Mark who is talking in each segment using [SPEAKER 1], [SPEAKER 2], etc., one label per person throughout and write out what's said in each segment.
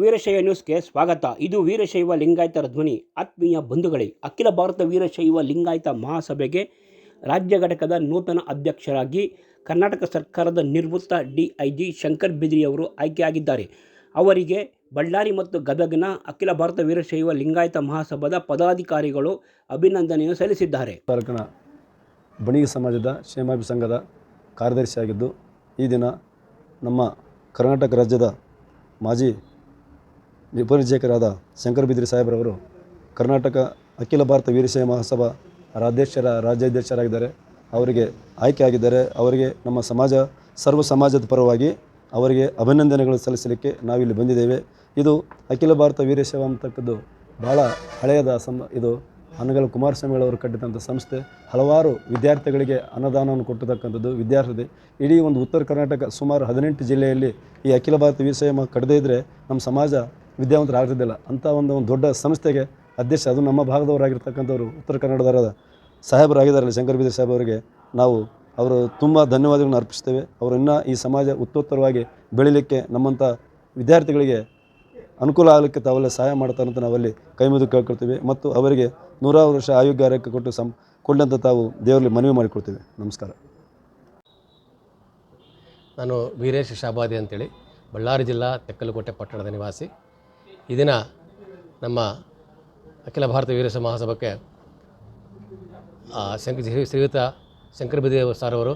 [SPEAKER 1] ವೀರಶೈವ ನ್ಯೂಸ್ಗೆ ಸ್ವಾಗತ. ಇದು ವೀರಶೈವ ಲಿಂಗಾಯತರ ಧ್ವನಿ. ಆತ್ಮೀಯ ಬಂಧುಗಳೇ, ಅಖಿಲ ಭಾರತ ವೀರಶೈವ ಲಿಂಗಾಯತ ಮಹಾಸಭೆಗೆ ರಾಜ್ಯ ಘಟಕದ ನೂತನ ಅಧ್ಯಕ್ಷರಾಗಿ ಕರ್ನಾಟಕ ಸರ್ಕಾರದ ನಿವೃತ್ತ ಡಿ ಐ ಜಿ ಶಂಕರ್ ಬಿದ್ರಿಯವರು ಆಯ್ಕೆಯಾಗಿದ್ದಾರೆ. ಅವರಿಗೆ ಬಳ್ಳಾರಿ ಮತ್ತು ಗದಗನ ಅಖಿಲ ಭಾರತ ವೀರಶೈವ ಲಿಂಗಾಯತ ಮಹಾಸಭಾದ ಪದಾಧಿಕಾರಿಗಳು ಅಭಿನಂದನೆಯನ್ನು ಸಲ್ಲಿಸಿದ್ದಾರೆ.
[SPEAKER 2] ತಾಲೂಕಿನ ಬಣಿಗೆ ಸಮಾಜದ ಕ್ಷೇಮಾಭಿ ಸಂಘದ ಕಾರ್ಯದರ್ಶಿಯಾಗಿದ್ದು, ಈ ದಿನ ನಮ್ಮ ಕರ್ನಾಟಕ ರಾಜ್ಯದ ಮಾಜಿ ಉಪನಿರ್ದೇಶಕರಾದ ಶಂಕರ ಬಿದ್ರಿ ಸಾಹೇಬ್ರವರು ಕರ್ನಾಟಕ ಅಖಿಲ ಭಾರತ ವೀರಶೈವ ಮಹಾಸಭಾ ರಾಜ್ಯಾಧ್ಯಕ್ಷರ ರಾಜ್ಯಾಧ್ಯಕ್ಷರಾಗಿದ್ದಾರೆ. ಅವರಿಗೆ ಆಯ್ಕೆಯಾಗಿದ್ದಾರೆ ಅವರಿಗೆ ನಮ್ಮ ಸಮಾಜ, ಸರ್ವ ಸಮಾಜದ ಪರವಾಗಿ ಅವರಿಗೆ ಅಭಿನಂದನೆಗಳು ಸಲ್ಲಿಸಲಿಕ್ಕೆ ನಾವಿಲ್ಲಿ ಬಂದಿದ್ದೇವೆ. ಇದು ಅಖಿಲ ಭಾರತ ವೀರಶೈವ ಅಂತಕ್ಕದ್ದು ಭಾಳ ಹಳೆಯದ ಸಂ, ಇದು ಅನಗಲ ಕುಮಾರಸ್ವಾಮಿಗಳವರು ಕಟ್ಟಿದಂಥ ಸಂಸ್ಥೆ. ಹಲವಾರು ವಿದ್ಯಾರ್ಥಿಗಳಿಗೆ ಅನುದಾನವನ್ನು ಕೊಟ್ಟತಕ್ಕಂಥದ್ದು ವಿದ್ಯಾರ್ಥಿ. ಇಡೀ ಒಂದು ಉತ್ತರ ಕರ್ನಾಟಕ ಸುಮಾರು ಹದಿನೆಂಟು ಜಿಲ್ಲೆಯಲ್ಲಿ ಈ ಅಖಿಲ ಭಾರತ ವೀರಶೈವ ಕಡದೇ ಇದ್ದರೆ ನಮ್ಮ ಸಮಾಜ ವಿದ್ಯಾವಂತರಾಗ್ತಿದ್ದಿಲ್ಲ. ಅಂಥ ಒಂದು ಒಂದು ದೊಡ್ಡ ಸಂಸ್ಥೆಗೆ ಅಧ್ಯಕ್ಷ, ಅದು ನಮ್ಮ ಭಾಗದವರಾಗಿರ್ತಕ್ಕಂಥವ್ರು, ಉತ್ತರ ಕನ್ನಡದ ಸಾಹೇಬರಾಗಿದ್ದಾರಲ್ಲ ಶಂಕರ್ ಬಿದ್ರಿ ಸಾಹೇಬ್ ಅವರಿಗೆ. ನಾವು ಅವರು ತುಂಬ ಧನ್ಯವಾದಗಳನ್ನು ಅರ್ಪಿಸ್ತೇವೆ. ಅವರು ಇನ್ನೂ ಈ ಸಮಾಜ ಉತ್ತೋತ್ತರವಾಗಿ ಬೆಳೀಲಿಕ್ಕೆ ನಮ್ಮಂಥ ವಿದ್ಯಾರ್ಥಿಗಳಿಗೆ ಅನುಕೂಲ ಆಗಲಿಕ್ಕೆ ತಾವೆಲ್ಲ ಸಹಾಯ ಮಾಡ್ತಾರೆ ಅಂತ ನಾವಲ್ಲಿ ಕೈ ಮುಗಿದು ಕೇಳ್ಕೊಳ್ತೀವಿ. ಮತ್ತು ಅವರಿಗೆ ನೂರಾರು ವರ್ಷ ಆಯೋಗ್ಯ ಆರೋಗ್ಯ ಕೊಟ್ಟು ಸಂ ಕೊಂಡಂತ ತಾವು ದೇವರಲ್ಲಿ ಮನವಿ ಮಾಡಿಕೊಡ್ತೀವಿ. ನಮಸ್ಕಾರ.
[SPEAKER 3] ನಾನು ವೀರೇಶ್ ಶಾಬಾದಿ ಅಂತೇಳಿ. ಬಳ್ಳಾರಿ ಜಿಲ್ಲಾ ತೆಕ್ಕಲಕೋಟೆ ಪಟ್ಟಣದ ನಿವಾಸಿ. ಈ ದಿನ ನಮ್ಮ ಅಖಿಲ ಭಾರತ ವೀರಸ ಮಹಾಸಭಕ್ಕೆ ಶಂಕ, ಶ್ರೀ- ಶ್ರೀಯುತ ಶಂಕರ ಬಿದಿ ಸರ್ ಅವರು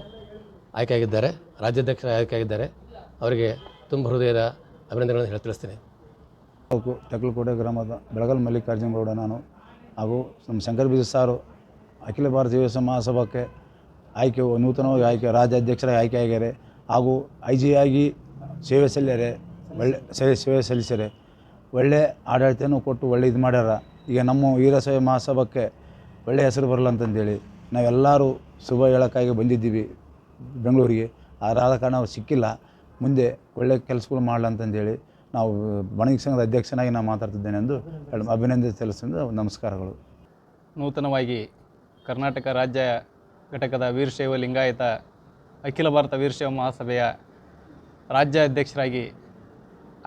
[SPEAKER 3] ಆಯ್ಕೆಯಾಗಿದ್ದಾರೆ, ರಾಜ್ಯಾಧ್ಯಕ್ಷರ ಆಯ್ಕೆಯಾಗಿದ್ದಾರೆ. ಅವರಿಗೆ ತುಂಬ ಹೃದಯದ ಅಭಿನಂದನೆಗಳನ್ನು ಹೇಳಿ ತಿಳಿಸ್ತೀನಿ.
[SPEAKER 4] ತಾಲೂಕು ತಕ್ಕಲಕೋಟೆ ಗ್ರಾಮದ ಬೆಳಗಲ್ ಮಲ್ಲಿಕಾರ್ಜುನ ಗೌಡ ನಾನು ಹಾಗೂ ನಮ್ಮ ಶಂಕರ ಬಿಜಿ ಸಾರು ಅಖಿಲ ಭಾರತ ಯುವ ಸಮಾಸಭಕ್ಕೆ ಆಯ್ಕೆ, ನೂತನವಾಗಿ ಆಯ್ಕೆ ರಾಜ್ಯಾಧ್ಯಕ್ಷರಾಗಿ ಆಯ್ಕೆಯಾಗ್ಯಾರೆ ಹಾಗೂ ಐ ಜಿ ಆಗಿ ಸೇವೆ ಸಲ್ಲಿಯಾರೆ ಒಳ್ಳೆ, ಸೇವೆ ಸೇವೆ ಸಲ್ಲಿಸ್ಯಾರೆ ಒಳ್ಳೆ ಆಡಳಿತನೂ ಕೊಟ್ಟು ಒಳ್ಳೆ ಇದು ಮಾಡ್ಯಾರ. ಈಗ ನಮ್ಮ ವೀರಶೈವ ಮಹಾಸಭಕ್ಕೆ ಒಳ್ಳೆ ಹೆಸರು ಬರಲ್ಲ ಅಂತಂದೇಳಿ ನಾವೆಲ್ಲರೂ ಶುಭ ಹೇಳೋಕ್ಕಾಗಿ ಬಂದಿದ್ದೀವಿ ಬೆಂಗಳೂರಿಗೆ. ಆದ ಕಾರಣ ಅವ್ರು ಸಿಕ್ಕಿಲ್ಲ. ಮುಂದೆ ಒಳ್ಳೆ ಕೆಲಸಗಳು ಮಾಡಲ್ಲ ಅಂತಂದೇಳಿ ನಾವು ಬಣಗಿ ಸಂಘದ ಅಧ್ಯಕ್ಷನಾಗಿ ನಾನು ಮಾತಾಡ್ತಿದ್ದೇನೆ ಎಂದು ಅಭಿನಂದನೆ ಸಲ್ಲಿಸಿದ ನಮಸ್ಕಾರಗಳು.
[SPEAKER 5] ನೂತನವಾಗಿ ಕರ್ನಾಟಕ ರಾಜ್ಯ ಘಟಕದ ವೀರಶೈವ ಲಿಂಗಾಯತ ಅಖಿಲ ಭಾರತ ವೀರಶೈವ ಮಹಾಸಭೆಯ ರಾಜ್ಯ ಅಧ್ಯಕ್ಷರಾಗಿ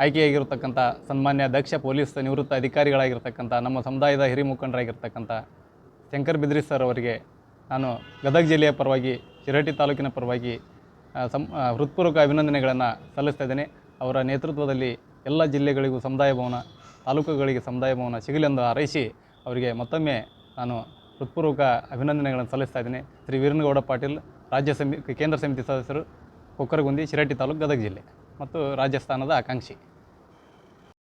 [SPEAKER 5] ಆಯ್ಕೆಯಾಗಿರ್ತಕ್ಕಂಥ ಸನ್ಮಾನ್ಯ ದಕ್ಷ ಪೊಲೀಸ್ ನಿವೃತ್ತ ಅಧಿಕಾರಿಗಳಾಗಿರ್ತಕ್ಕಂಥ ನಮ್ಮ ಸಮುದಾಯದ ಹಿರಿಯ ಮುಖಂಡರಾಗಿರ್ತಕ್ಕಂಥ ಶಂಕರ್ ಬಿದ್ರಿ ಸರ್ ಅವರಿಗೆ ನಾನು ಗದಗ ಜಿಲ್ಲೆಯ ಪರವಾಗಿ ಶಿರಹಟ್ಟಿ ತಾಲೂಕಿನ ಪರವಾಗಿ ಸಂ ಹೃತ್ಪೂರ್ವಕ ಅಭಿನಂದನೆಗಳನ್ನು ಸಲ್ಲಿಸ್ತಾ ಇದ್ದೇನೆ. ಅವರ ನೇತೃತ್ವದಲ್ಲಿ ಎಲ್ಲ ಜಿಲ್ಲೆಗಳಿಗೂ ಸಮುದಾಯ ಭವನ, ತಾಲೂಕುಗಳಿಗೆ ಸಮುದಾಯ ಭವನ ಸಿಗಲೆಂದು ಹಾರೈಸಿ ಅವರಿಗೆ ಮತ್ತೊಮ್ಮೆ ನಾನು ಹೃತ್ಪೂರ್ವಕ ಅಭಿನಂದನೆಗಳನ್ನು ಸಲ್ಲಿಸ್ತಾ ಇದ್ದೇನೆ. ಶ್ರೀ ವೀರನಗೌಡ ಪಾಟೀಲ್, ರಾಜ್ಯ ಸಮಿತಿ, ಕೇಂದ್ರ ಸಮಿತಿ ಸದಸ್ಯರು, ಕೊಕ್ಕರಗುಂದಿ ಶಿರಾಟಿ ತಾಲೂಕು ಗದಗ ಜಿಲ್ಲೆ. ಮತ್ತು ರಾಜಸ್ಥಾನದ ಆಕಾಂಕ್ಷಿ.